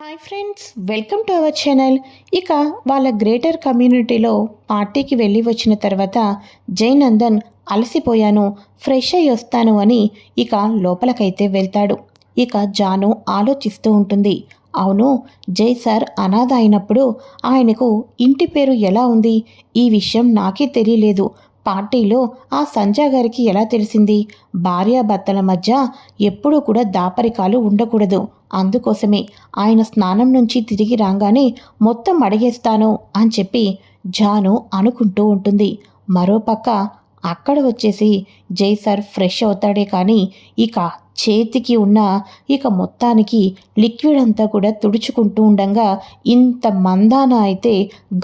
Hi friends welcome to our channel ఇక వాళ్ళ greater కమ్యూనిటీలో పార్టీకి వెళ్ళి వచ్చిన తర్వాత జయనందన్ అలసిపోయాను ఫ్రెష్ అయ్యి వస్తాను అని ఇక లోపలకైతే వెళ్తాడు. ఇక జాను ఆలోచిస్తూ ఉంటుంది. అవును జై సార్ అనాథ అయినప్పుడు ఆయనకు ఇంటి పేరు ఎలా ఉంది? ఈ విషయం నాకే తెలియలేదు. పార్టీలో ఆ సంజా గారికి ఎలా తెలిసింది? భార్యాభర్తల మధ్య ఎప్పుడూ కూడా దాపరికాలు ఉండకూడదు. అందుకోసమే ఆయన స్నానం నుంచి తిరిగి రాగానే మొత్తం అడిగేస్తాను అని చెప్పి జాను అనుకుంటూ ఉంటుంది. మరోపక్క అక్కడ వచ్చేసి జై సార్ ఫ్రెష్ అవుతాడే కానీ ఇక చేతికి ఉన్న ఇక మొత్తానికి లిక్విడ్ అంతా కూడా తుడుచుకుంటూ ఉండగా ఇంత మందాన అయితే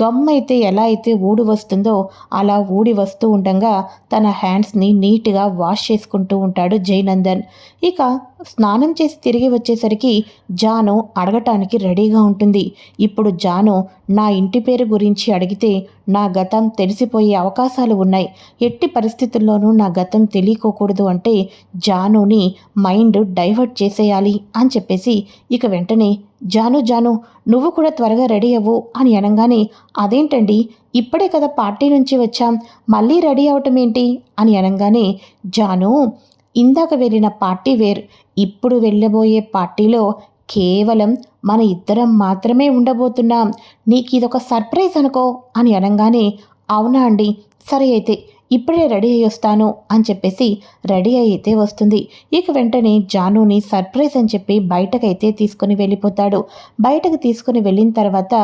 గమ్ అయితే ఎలా అయితే ఊడి వస్తుందో అలా ఊడి వస్తూ ఉండగా తన హ్యాండ్స్ని నీట్గా వాష్ చేసుకుంటూ ఉంటాడు జయనందన్. ఇక స్నానం చేసి తిరిగి వచ్చేసరికి జాను అడగటానికి రెడీగా ఉంటుంది. ఇప్పుడు జాను నా ఇంటి పేరు గురించి అడిగితే నా గతం తెలిసిపోయే అవకాశాలు ఉన్నాయి. ఎట్టి పరిస్థితుల్లోనూ నా గతం తెలియకోకూడదు అంటే జానుని మైండ్ డైవర్ట్ చేసేయాలి అని చెప్పేసి ఇక వెంటనే జాను జాను నువ్వు కూడా త్వరగా రెడీ అవ్వు అని అనగానే అదేంటండి? ఇప్పుడే కదా పార్టీ నుంచి వచ్చాం. మళ్ళీ రెడీ అవటం ఏంటి? అని అనగానే జాను ఇందాక వెళ్ళిన పార్టీ వేర్. ఇప్పుడు వెళ్ళబోయే పార్టీలో కేవలం మన ఇద్దరం మాత్రమే ఉండబోతున్నాం. నీకు ఇదొక సర్ప్రైజ్ అనుకో అని అనగానే అవునా అండి? సరే అయితే ఇప్పుడే రెడీ అయ్యి వస్తాను అని చెప్పేసి రెడీ అయితే వస్తుంది. ఇక వెంటనే జానుని సర్ప్రైజ్ అని చెప్పి బయటకైతే తీసుకొని వెళ్ళిపోతాడు. బయటకు తీసుకుని వెళ్ళిన తర్వాత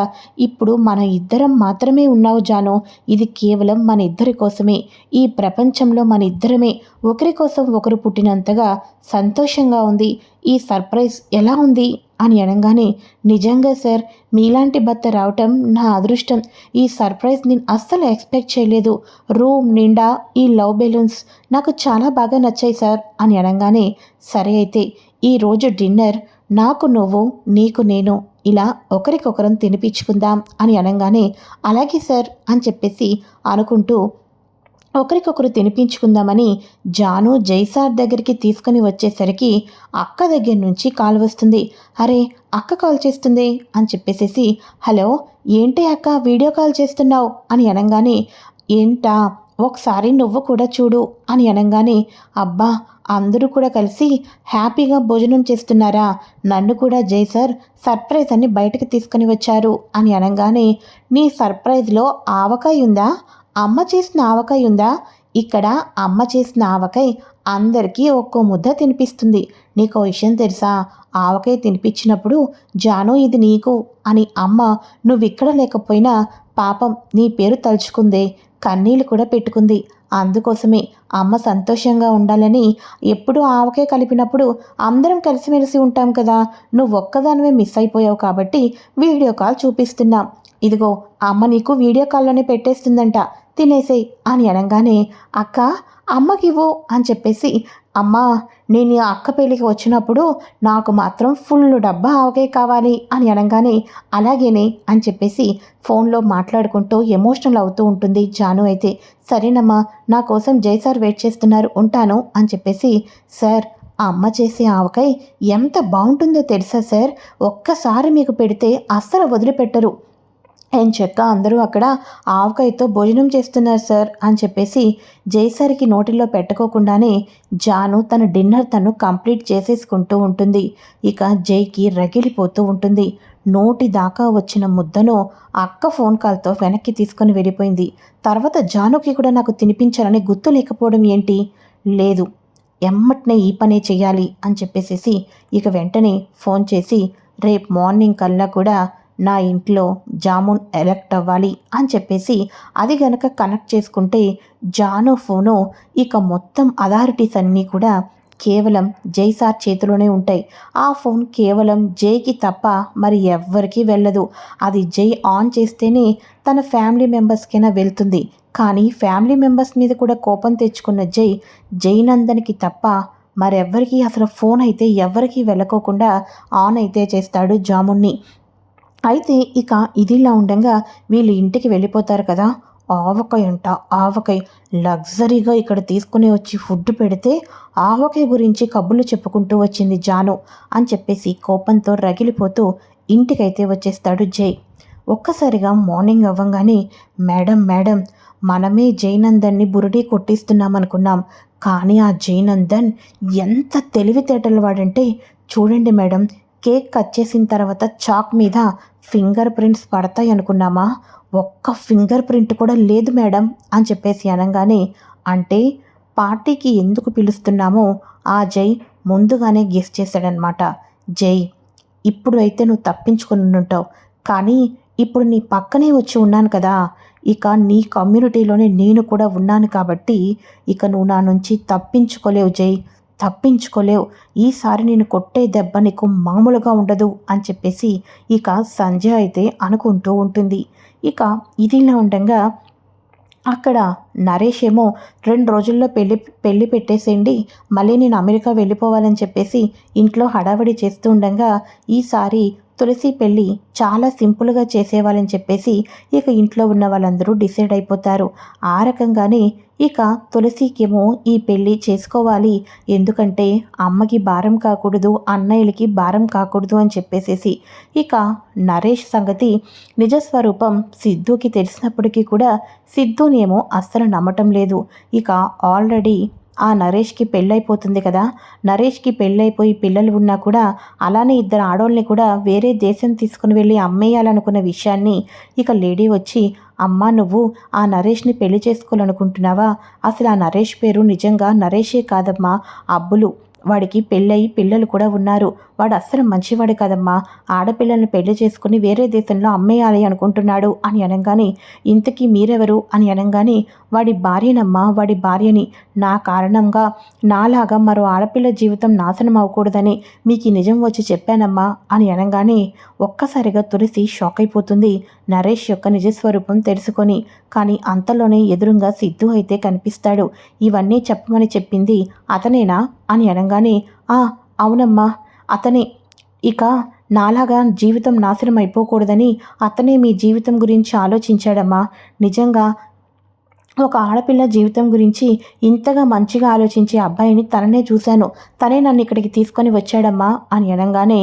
ఇప్పుడు మన ఇద్దరం మాత్రమే ఉన్నావు జాను. ఇది కేవలం మన ఇద్దరి కోసమే. ఈ ప్రపంచంలో మన ఇద్దరమే. ఒకరి కోసం ఒకరు పుట్టినంతగా సంతోషంగా ఉంది. ఈ సర్ప్రైజ్ ఎలా ఉంది? అని అనగానే నిజంగా సార్ మీలాంటి భర్త రావటం నా అదృష్టం. ఈ సర్ప్రైజ్ నేను అస్సలు ఎక్స్పెక్ట్ చేయలేదు. రూమ్ నిండా ఈ లవ్ బెలూన్స్ నాకు చాలా బాగా నచ్చాయి సార్ అని అనగానే సరే అయితే ఈరోజు డిన్నర్ నాకు నువ్వు నీకు నేను ఇలా ఒకరికొకరం తినిపించుకుందాం అని అనగానే అలాగే సార్ అని చెప్పేసి అనుకుంటూ ఒకరికొకరు తినిపించుకుందామని జాను జైసార్ దగ్గరికి తీసుకుని వచ్చేసరికి అక్క దగ్గర నుంచి కాల్ వస్తుంది. అరే అక్క కాల్ చేస్తుంది అని చెప్పేసేసి హలో ఏంటి అక్క వీడియో కాల్ చేస్తున్నావు? అని అనగానే ఏంటా ఒకసారి నువ్వు కూడా చూడు అని అనగానే అబ్బా అందరూ కూడా కలిసి హ్యాపీగా భోజనం చేస్తున్నారా? నన్ను కూడా జై సార్ సర్ప్రైజ్ అని బయటకు తీసుకుని వచ్చారు అని అనగానే నీ సర్ప్రైజ్లో ఆవకాయ ఉందా? అమ్మ చేసిన ఆవకాయ ఉందా? ఇక్కడ అమ్మ చేసిన ఆవకాయ అందరికీ ఒక్కో ముద్ద తినిపిస్తుంది. నీకు విషయం తెలుసా? ఆవకాయ తినిపించినప్పుడు జాను ఇది నీకు అని అమ్మ నువ్వు ఇక్కడ లేకపోయినా పాపం నీ పేరు తలుచుకుందే కన్నీళ్ళు కూడా పెట్టుకుంది. అందుకోసమే అమ్మ సంతోషంగా ఉండాలని ఎప్పుడూ ఆవకే కలిపినప్పుడు అందరం కలిసిమెలిసి ఉంటాం కదా. నువ్వు ఒక్కదానివే మిస్ అయిపోయావు కాబట్టి వీడియో కాల్ చూపిస్తున్నాం. ఇదిగో అమ్మ నీకు వీడియో కాల్లోనే పెట్టేస్తుందంట. తినేసేయ్ అని అనగానే అక్క అమ్మకివ్వు అని చెప్పేసి అమ్మా నేను అక్క పెళ్ళికి వచ్చినప్పుడు నాకు మాత్రం ఫుల్ డబ్బా ఆవకాయ కావాలి అని అనగానే అలాగేనే అని చెప్పేసి ఫోన్లో మాట్లాడుకుంటూ ఎమోషనల్ అవుతూ ఉంటుంది జాను అయితే. సరేనమ్మా నా కోసం జై సార్ వెయిట్ చేస్తున్నారు ఉంటాను అని చెప్పేసి సార్ ఆ అమ్మ చేసే ఆవకాయ ఎంత బాగుంటుందో తెలుసా సార్? ఒక్కసారి మీకు పెడితే అస్సలు వదిలిపెట్టరు. అని చెక్క అందరూ అక్కడ ఆవకాయతో భోజనం చేస్తున్నారు సార్ అని చెప్పేసి జైసరికి నోటిలో పెట్టుకోకుండానే జాను తన డిన్నర్ తను కంప్లీట్ చేసేసుకుంటూ ఉంటుంది. ఇక జైకి రగిలిపోతూ ఉంటుంది. నోటి దాకా వచ్చిన ముద్దను అక్క ఫోన్ కాల్తో వెనక్కి తీసుకొని వెళ్ళిపోయింది. తర్వాత జానుకి కూడా నాకు తినిపించాలని గుర్తు లేకపోవడం ఏంటి? లేదు. ఎమ్మటనే ఈ పనే చేయాలి అని చెప్పేసేసి ఇక వెంటనే ఫోన్ చేసి రేపు మార్నింగ్ కల్లా కూడా నా ఇంట్లో జామున్ ఎలెక్ట్ అవ్వాలి అని చెప్పేసి అది గనక కనెక్ట్ చేసుకుంటే జాను ఫోను ఇక మొత్తం అథారిటీస్ అన్నీ కూడా కేవలం జై సార్ చేతిలోనే ఉంటాయి. ఆ ఫోన్ కేవలం జైకి తప్ప మరి ఎవ్వరికీ వెళ్ళదు. అది జై ఆన్ చేస్తేనే తన ఫ్యామిలీ మెంబర్స్కైనా వెళ్తుంది. కానీ ఫ్యామిలీ మెంబర్స్ మీద కూడా కోపం తెచ్చుకున్న జై జైనందనికి తప్ప మరెవ్వరికి అసలు ఫోన్ అయితే ఎవ్వరికీ వెళ్ళకోకుండా ఆన్ అయితే చేస్తాడు జామున్ని. అయితే ఇక ఇదిలా ఉండగా వీళ్ళు ఇంటికి వెళ్ళిపోతారు కదా. ఆవకాయ అంట ఆవకాయ. లగ్జరీగా ఇక్కడ తీసుకుని వచ్చి ఫుడ్ పెడితే ఆవకాయ గురించి కబుర్లు చెప్పుకుంటూ వచ్చింది జాను అని చెప్పేసి కోపంతో రగిలిపోతూ ఇంటికైతే వచ్చేస్తాడు జై. ఒక్కసారిగా మార్నింగ్ అవ్వగానే మేడం మేడం మనమే జైనందన్ని బురడీ కొట్టిస్తున్నామనుకున్నాం కానీ ఆ జైనందన్ ఎంత తెలివితేటలు వాడంటే చూడండి మేడం కేక్ కట్ చేసిన తర్వాత చాక్ మీద ఫింగర్ ప్రింట్స్ పడతాయి అనుకున్నామా? ఒక్క ఫింగర్ ప్రింట్ కూడా లేదు మేడం అని చెప్పేసి అనగానే అంటే పార్టీకి ఎందుకు పిలుస్తున్నామో ఆ జై ముందుగానే గెస్ చేశాడనమాట జై ఇప్పుడు అయితే నువ్వు తప్పించుకుని ఉంటావు కానీ ఇప్పుడు నీ పక్కనే వచ్చి ఉన్నాను కదా. ఇక నీ కమ్యూనిటీలోనే నేను కూడా ఉన్నాను కాబట్టి ఇక నువ్వు నా నుంచి తప్పించుకోలేవు జై. తప్పించుకోలేవు. ఈసారి నేను కొట్టే దెబ్బ నీకు మామూలుగా ఉండదు అని చెప్పేసి ఇక సంజయ్ అయితే అనుకుంటూ ఉంటుంది. ఇక ఇదిలా ఉండగా అక్కడ నరేష్ ఏమో రెండు రోజుల్లో పెళ్ళి పెళ్ళి పెట్టేసేయండి మళ్ళీ నేను అమెరికా వెళ్ళిపోవాలని చెప్పేసి ఇంట్లో హడావిడి చేస్తూ ఉండగా ఈసారి తులసి పెళ్ళి చాలా సింపుల్గా చేసేవాళ్ళని చెప్పేసి ఇక ఇంట్లో ఉన్న వాళ్ళందరూ డిసైడ్ అయిపోతారు. ఆ రకంగానే ఇక తులసికేమో ఈ పెళ్ళి చేసుకోవాలి. ఎందుకంటే అమ్మకి భారం కాకూడదు అన్నయ్యలకి భారం కాకూడదు అని చెప్పేసేసి ఇక నరేష్ సంగతి నిజస్వరూపం సిద్ధుకి తెలిసినప్పటికీ కూడా సిద్ధునేమో అస్సలు నమ్మటం లేదు. ఇక ఆల్రెడీ ఆ నరేష్కి పెళ్ళైపోతుంది కదా. నరేష్కి పెళ్ళైపోయి పిల్లలు ఉన్నా కూడా అలానే ఇద్దరు ఆడోళ్ళని కూడా వేరే దేశం తీసుకుని వెళ్ళి అమ్మేయాలనుకున్న విషయాన్ని ఇక లేడీ వచ్చి అమ్మా నువ్వు ఆ నరేష్ని పెళ్ళి చేసుకోవాలనుకుంటున్నావా? అసలు ఆ నరేష్ పేరు నిజంగా నరేషే కాదమ్మా అబ్బులు. వాడికి పెళ్ళయి పిల్లలు కూడా ఉన్నారు. వాడు అస్సలు మంచివాడు కదమ్మా. ఆడపిల్లల్ని పెళ్ళి చేసుకుని వేరే దేశంలో అమ్మేయాలి అనుకుంటున్నాడు అని అనగానే ఇంతకీ మీరెవరు? అని అనగానే వాడి భార్యనమ్మా వాడి భార్యని. నా కారణంగా నాలాగా మరో ఆడపిల్ల జీవితం నాశనం అవ్వకూడదని మీకు ఈ నిజం వచ్చి చెప్పానమ్మా అని అనగానే ఒక్కసారిగా తులసి షాక్ అయిపోతుంది. నరేష్ యొక్క నిజస్వరూపం తెలుసుకొని కానీ అంతలోనే ఎదురుగా సిద్ధు అయితే కనిపిస్తాడు. ఇవన్నీ చెప్పమని చెప్పింది అతనేనా? అని అనగానే ఆ అవునమ్మా. అతనే. ఇక నాలాగా జీవితం నాశనం అయిపోకూడదని అతనే మీ జీవితం గురించి ఆలోచించాడమ్మా. నిజంగా ఒక ఆడపిల్ల జీవితం గురించి ఇంతగా మంచిగా ఆలోచించే అబ్బాయిని తననే చూశాను. తనే నన్ను ఇక్కడికి తీసుకొని వచ్చాడమ్మా అని అనగానే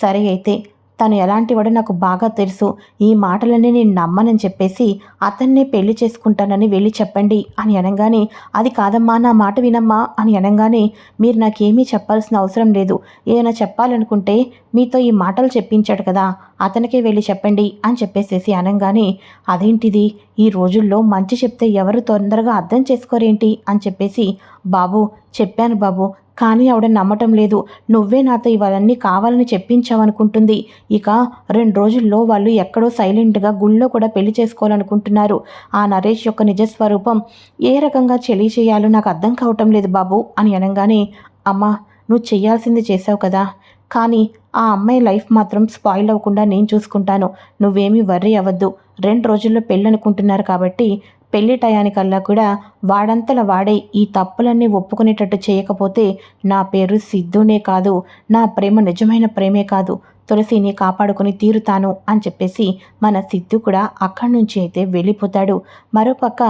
సరే అయితే. తను ఎలాంటివాడో నాకు బాగా తెలుసు. ఈ మాటలన్నీ నేను నమ్మనని చెప్పేసి అతన్నే పెళ్ళి చేసుకుంటానని వెళ్ళి చెప్పండి అని అనగానే అది కాదమ్మా నా మాట వినమ్మా అని అనగానే మీరు నాకేమీ చెప్పాల్సిన అవసరం లేదు. ఏమైనా చెప్పాలనుకుంటే మీతో ఈ మాటలు చెప్పించాడు కదా అతనికే వెళ్ళి చెప్పండి అని చెప్పేసేసి అనగానే అదేంటిది? ఈ రోజుల్లో మంచి చెప్తే ఎవరు తొందరగా అర్థం చేసుకోరేంటి? అని చెప్పేసి బాబు చెప్పాను బాబు కానీ ఆవిడ నమ్మటం లేదు. నువ్వే నాతో ఇవన్నీ కావాలని చెప్పించావనుకుంటుంది. ఇక రెండు రోజుల్లో వాళ్ళు ఎక్కడో సైలెంట్గా గుళ్ళో కూడా పెళ్ళి చేసుకోవాలనుకుంటున్నారు. ఆ నరేష్ యొక్క నిజస్వరూపం ఏ రకంగా చేయాలో నాకు అర్థం కావటం లేదు బాబు అని అనగానే అమ్మా నువ్వు చేయాల్సింది చేసావు కదా. కానీ ఆ అమ్మాయి లైఫ్ మాత్రం స్పాయిల్ అవ్వకుండా నేను చూసుకుంటాను. నువ్వేమీ వర్రీ అవ్వద్దు. రెండు రోజుల్లో పెళ్ళి అనుకుంటున్నారు కాబట్టి పెళ్ళి టయానికల్లా కూడా వాడంతల వాడే ఈ తప్పులన్నీ ఒప్పుకునేటట్టు చేయకపోతే నా పేరు సిద్ధునే కాదు నా ప్రేమ నిజమైన ప్రేమే కాదు తులసిని కాపాడుకుని తీరుతాను అని చెప్పేసి మన సిద్ధు కూడా అక్కడి నుంచి అయితే వెళ్ళిపోతాడు. మరోపక్క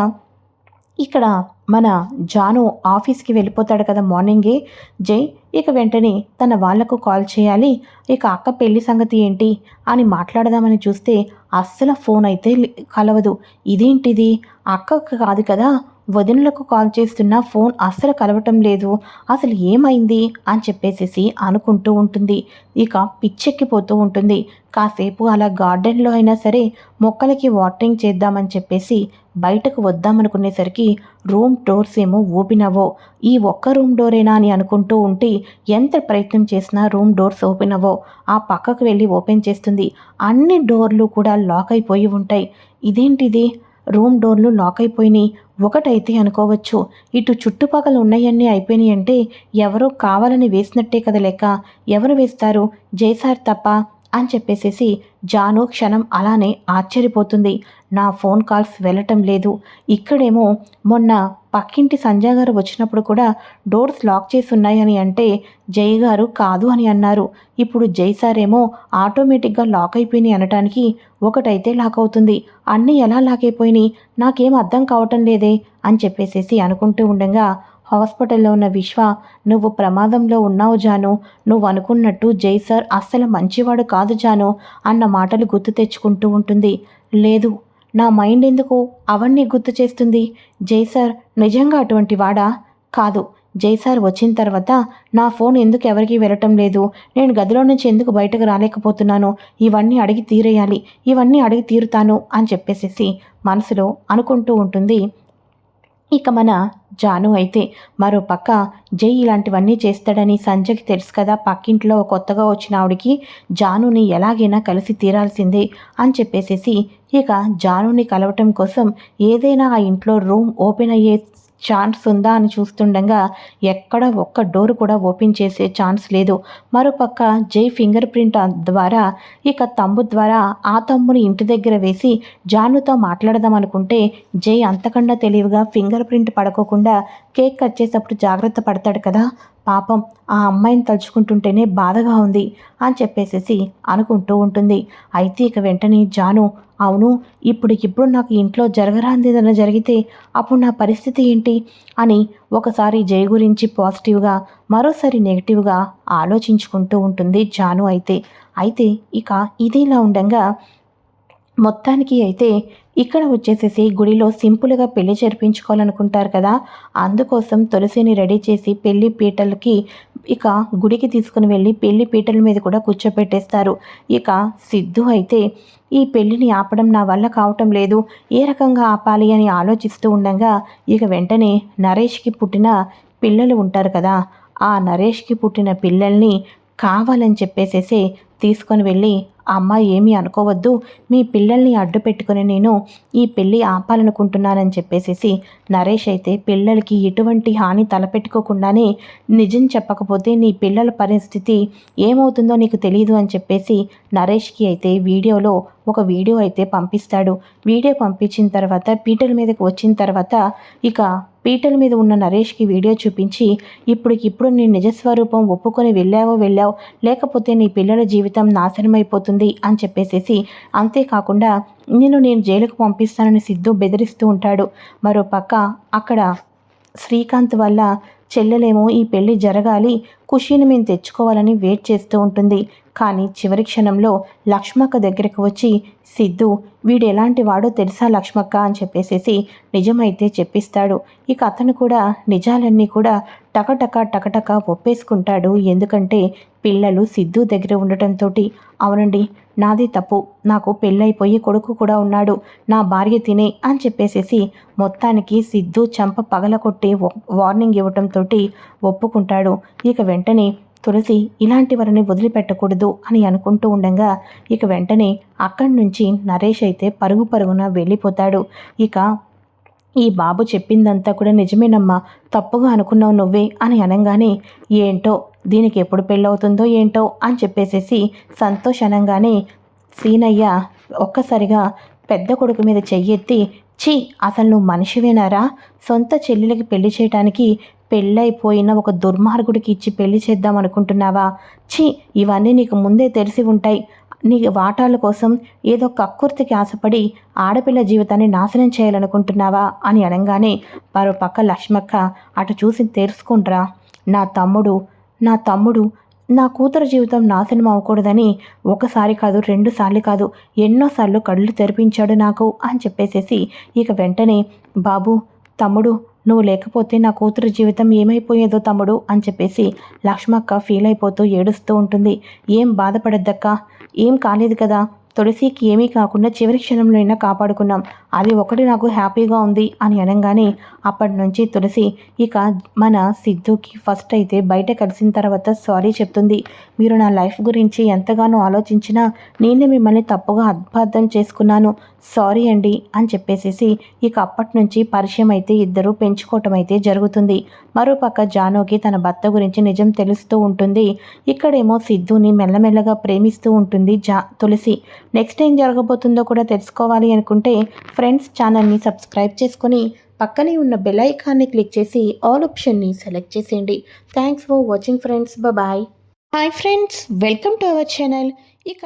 ఇక్కడ మన జాను ఆఫీస్కి వెళ్ళిపోతాడు కదా మార్నింగే. జై ఇక వెంటనే తన వాళ్ళకు కాల్ చేయాలి. ఇక అక్క పెళ్ళి సంగతి ఏంటి అని మాట్లాడదామని చూస్తే అస్సలు ఫోన్ అయితే కలవదు. ఇదేంటిది? అక్కకు కాదు కదా. వదినలకు కాల్ చేస్తున్నా ఫోన్ అస్సలు కలవటం లేదు. అసలు ఏమైంది? అని చెప్పేసేసి అనుకుంటూ ఉంటుంది. ఇక పిచ్చెక్కిపోతూ ఉంటుంది. కాసేపు అలా గార్డెన్లో అయినా సరే మొక్కలకి వాటరింగ్ చేద్దామని చెప్పేసి బయటకు వద్దామనుకునేసరికి రూమ్ డోర్స్ ఏమో ఓపెన్ ఈ ఒక్క రూమ్ డోరేనా అని అనుకుంటూ ఉంటే ఎంత ప్రయత్నం చేసినా రూమ్ డోర్స్ ఓపెన్ అవ్వో ఆ పక్కకు వెళ్ళి ఓపెన్ చేస్తుంది. అన్ని డోర్లు కూడా లాక్ అయిపోయి ఉంటాయి. ఇదేంటిది? రూమ్ డోర్లు లాక్ అయిపోయినాయి ఒకటైతే అనుకోవచ్చు. ఇటు చుట్టుపక్కల ఉన్నాయన్నీ అయిపోయినాయి అంటే ఎవరో కావాలని వేసినట్టే కదా లెక్క. ఎవరు వేస్తారు? జైసార్ తప్ప అని చెప్పేసేసి జాను క్షణం అలానే ఆశ్చర్యపోతుంది. నా ఫోన్ కాల్స్ వెళ్ళటం లేదు. ఇక్కడేమో మొన్న పక్కింటి సంజయ్ గారు వచ్చినప్పుడు కూడా డోర్స్ లాక్ చేసి ఉన్నాయని అంటే జై గారు కాదు అని అన్నారు. ఇప్పుడు జై సార్ ఏమో ఆటోమేటిక్గా లాక్ అయిపోయినాయి అనటానికి ఒకటైతే లాక్ అవుతుంది. అన్నీ ఎలా లాక్ అయిపోయినాయి? నాకేం అర్థం కావటం లేదే అని చెప్పేసేసి అనుకుంటూ ఉండగా హాస్పిటల్లో ఉన్న విశ్వ నువ్వు ప్రమాదంలో ఉన్నావు జాను. నువ్వు అనుకున్నట్టు జై సార్ అస్సలు మంచివాడు కాదు జాను అన్న మాటలు గుర్తు తెచ్చుకుంటూ ఉంటుంది. లేదు నా మైండ్ ఎందుకు అవన్నీ గుర్తు చేస్తుంది? జై సార్ నిజంగా అటువంటి వాడా? కాదు జై సార్ వచ్చిన తర్వాత నా ఫోన్ ఎందుకు ఎవరికి వెళ్ళటం లేదు? నేను గదిలో నుంచి ఎందుకు బయటకు రాలేకపోతున్నాను? ఇవన్నీ అడిగి తీరేయాలి. ఇవన్నీ అడిగి తీరుతాను అని చెప్పేసేసి మనసులో అనుకుంటూ ఉంటుంది. ఇక మన జాను అయితే మరో పక్క జై ఇలాంటివన్నీ చేస్తాడని సంజయ్కి తెలుసు కదా పక్కింట్లో కొత్తగా వచ్చిన ఆవిడికి జానుని ఎలాగైనా కలిసి తీరాల్సిందే అని చెప్పేసేసి ఇక జానుని కలవటం కోసం ఏదైనా ఆ ఇంట్లో రూమ్ ఓపెన్ అయ్యే ఛాన్స్ ఉందా అని చూస్తుండగా ఎక్కడ ఒక్క డోర్ కూడా ఓపెన్ చేసే ఛాన్స్ లేదు. మరోపక్క జై ఫింగర్ ప్రింట్ ద్వారా ఇక తమ్ము ద్వారా ఆ తమ్ముని ఇంటి దగ్గర వేసి జానుతో మాట్లాడదాం అనుకుంటే జై అంతకన్నా తెలివిగా ఫింగర్ ప్రింట్ పడుకోకుండా కేక్ కట్ చేసేటప్పుడు జాగ్రత్త పడతాడు కదా. పాపం ఆ అమ్మాయిని తలుచుకుంటుంటేనే బాధగా ఉంది అని చెప్పేసేసి అనుకుంటూ ఉంటుంది. అయితే ఇక వెంటనే జాను అవును ఇప్పటికిప్పుడు నాకు ఇంట్లో జరగరాంది ఏదైనా జరిగితే అప్పుడు నా పరిస్థితి ఏంటి? అని ఒకసారి జై గురించి పాజిటివ్గా మరోసారి నెగిటివ్గా ఆలోచించుకుంటూ ఉంటుంది జాను అయితే. అయితే ఇక ఇదిలా ఉండగా మొత్తానికి అయితే ఇక్కడ వచ్చేసేసి గుడిలో సింపుల్గా పెళ్ళి జరిపించుకోవాలనుకుంటారు కదా అందుకోసం తులసిని రెడీ చేసి పెళ్ళి పీటలకి ఇక గుడికి తీసుకుని వెళ్ళి పెళ్ళి పీటల మీద కూడా కూర్చోపెట్టేస్తారు. ఇక సిద్ధు అయితే ఈ పెళ్ళిని ఆపడం నా వల్ల కావటం లేదు ఏ రకంగా ఆపాలి అని ఆలోచిస్తూ ఉండగా ఇక వెంటనే నరేష్కి పుట్టిన పిల్లలు ఉంటారు కదా ఆ నరేష్కి పుట్టిన పిల్లల్ని కావాలని చెప్పేసేసి తీసుకొని వెళ్ళి అమ్మాయి ఏమీ అనుకోవద్దు. మీ పిల్లల్ని అడ్డు పెట్టుకుని నేను ఈ పెళ్ళి ఆపాలనుకుంటున్నానని చెప్పేసేసి నరేష్ అయితే పిల్లలకి ఎటువంటి హాని తలపెట్టుకోకుండానే నిజం చెప్పకపోతే నీ పిల్లల పరిస్థితి ఏమవుతుందో నీకు తెలియదు అని చెప్పేసి నరేష్కి అయితే వీడియోలో ఒక వీడియో అయితే పంపిస్తాడు. వీడియో పంపించిన తర్వాత పీటల మీదకి వచ్చిన తర్వాత ఇక పీటల మీద ఉన్న నరేష్కి వీడియో చూపించి ఇప్పటికిప్పుడు నీ నిజస్వరూపం ఒప్పుకొని వెళ్ళావో వెళ్ళావు లేకపోతే నీ పిల్లల జీవితం నాశనమైపోతుంది అని చెప్పేసేసి అంతేకాకుండా నేను నేను జైలుకు పంపిస్తానని సిద్ధు బెదిరిస్తూ ఉంటాడు. మరో పక్క అక్కడ శ్రీకాంత్ వల్ల చెల్లెలేమో ఈ పెళ్ళి జరగాలి ఖుషీని మేము తెచ్చుకోవాలని వెయిట్ చేస్తూ ఉంటుంది. కానీ చివరి క్షణంలో లక్ష్మక్క దగ్గరకు వచ్చి సిద్ధు వీడు ఎలాంటి వాడో తెలుసా లక్ష్మక్క? అని చెప్పేసేసి నిజమైతే చెప్పిస్తాడు. ఇక అతను కూడా నిజాలన్నీ కూడా టకటక టకటక ఒప్పేసుకుంటాడు. ఎందుకంటే పిల్లలు సిద్ధు దగ్గర ఉండటంతో అవునండి నాది తప్పు. నాకు పెళ్ళైపోయి కొడుకు కూడా ఉన్నాడు. నా భార్య తినే అని చెప్పేసేసి మొత్తానికి సిద్ధు చంప పగలకొట్టి వార్నింగ్ ఇవ్వటంతో ఒప్పుకుంటాడు. ఇక వెంటనే తులసి ఇలాంటి వారిని వదిలిపెట్టకూడదు అని అనుకుంటూ ఉండగా ఇక వెంటనే అక్కడి నుంచి నరేష్ అయితే పరుగు పరుగున వెళ్ళిపోతాడు. ఇక ఈ బాబు చెప్పిందంతా కూడా నిజమేనమ్మా. తప్పుగా అనుకున్నావు నువ్వే అని అనగానే ఏంటో దీనికి ఎప్పుడు పెళ్ళవుతుందో ఏంటో అని చెప్పేసేసి సంతోషనంగానే సీనయ్య ఒక్కసారిగా పెద్ద కొడుకు మీద చెయ్యెత్తి ఛీ అసలు నువ్వు మనిషివేనారా? సొంత చెల్లెలకి పెళ్ళి చేయటానికి పెళ్ళైపోయిన ఒక దుర్మార్గుడికి ఇచ్చి పెళ్ళి చేద్దాం అనుకుంటున్నావా? ఛీ ఇవన్నీ నీకు ముందే తెలిసి ఉంటాయి. నీ వాటాల కోసం ఏదో కక్కుర్తికి ఆశపడి ఆడపిల్ల జీవితాన్ని నాశనం చేయాలనుకుంటున్నావా? అని అనగానే మరో పక్క లక్ష్మక్క అటు చూసి తెలుసుకుంట్రా నా తమ్ముడు నా తమ్ముడు నా కూతురు జీవితం నాశనం అవ్వకూడదని ఒకసారి కాదు రెండుసార్లు కాదు ఎన్నోసార్లు కళ్ళు తెరిపించాడు నాకు అని చెప్పేసేసి ఇక వెంటనే బాబు తమ్ముడు నువ్వు లేకపోతే నా కూతురు జీవితం ఏమైపోయేదో తమ్ముడు అని చెప్పేసి లక్ష్మక్క ఫీల్ అయిపోతూ ఏడుస్తూ ఉంటుంది. ఏం బాధపడద్దక్క ఏం కాలేదు కదా తులసికి ఏమీ కాకుండా చివరి క్షణంలో అయినా కాపాడుకున్నాం. అది ఒకటి నాకు హ్యాపీగా ఉంది అని అనగానే అప్పటి నుంచి తులసి ఇక మన సిద్ధుకి ఫస్ట్ అయితే బయట కలిసిన తర్వాత సారీ చెప్తుంది. మీరు నా లైఫ్ గురించి ఎంతగానో ఆలోచించినా నేనే మిమ్మల్ని తప్పుగా అర్థార్థం చేసుకున్నాను. సారీ అండి అని చెప్పేసేసి ఇక అప్పటి నుంచి పరిచయం అయితే ఇద్దరు పెంచుకోవటం అయితే జరుగుతుంది. మరోపక్క జానోకి తన భర్త గురించి నిజం తెలుస్తూ ఉంటుంది. ఇక్కడేమో సిద్ధుని మెల్లమెల్లగా ప్రేమిస్తూ ఉంటుంది జా తులసి. నెక్స్ట్ ఏం జరగబోతుందో కూడా తెలుసుకోవాలి అనుకుంటే ఫ్రెండ్స్ ఛానల్ని సబ్స్క్రైబ్ చేసుకొని పక్కనే ఉన్న బెల్ ఐకాన్ని క్లిక్ చేసి ఆల్ ఆప్షన్ని సెలెక్ట్ చేసేయండి. Thanks for watching friends bye hi friends welcome to our channel ఇక